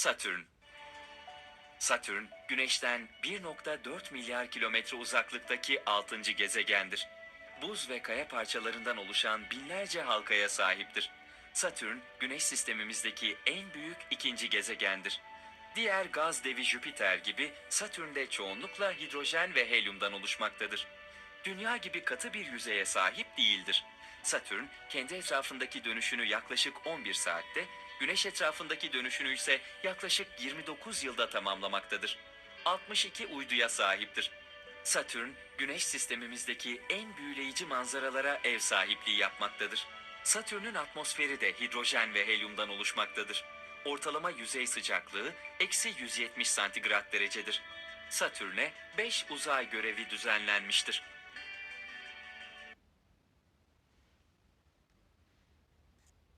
Satürn Satürn, Güneş'ten 1.4 milyar kilometre uzaklıktaki 6. gezegendir. Buz ve kaya parçalarından oluşan binlerce halkaya sahiptir. Satürn, Güneş sistemimizdeki en büyük ikinci gezegendir. Diğer gaz devi Jüpiter gibi Satürn de çoğunlukla hidrojen ve helyumdan oluşmaktadır. Dünya gibi katı bir yüzeye sahip değildir. Satürn kendi etrafındaki dönüşünü yaklaşık 11 saatte, Güneş etrafındaki dönüşünü ise yaklaşık 29 yılda tamamlamaktadır. 62 uyduya sahiptir. Satürn, Güneş sistemimizdeki en büyüleyici manzaralara ev sahipliği yapmaktadır. Satürn'ün atmosferi de hidrojen ve helyumdan oluşmaktadır. Ortalama yüzey sıcaklığı eksi 170 santigrat derecedir. Satürn'e 5 uzay görevi düzenlenmiştir.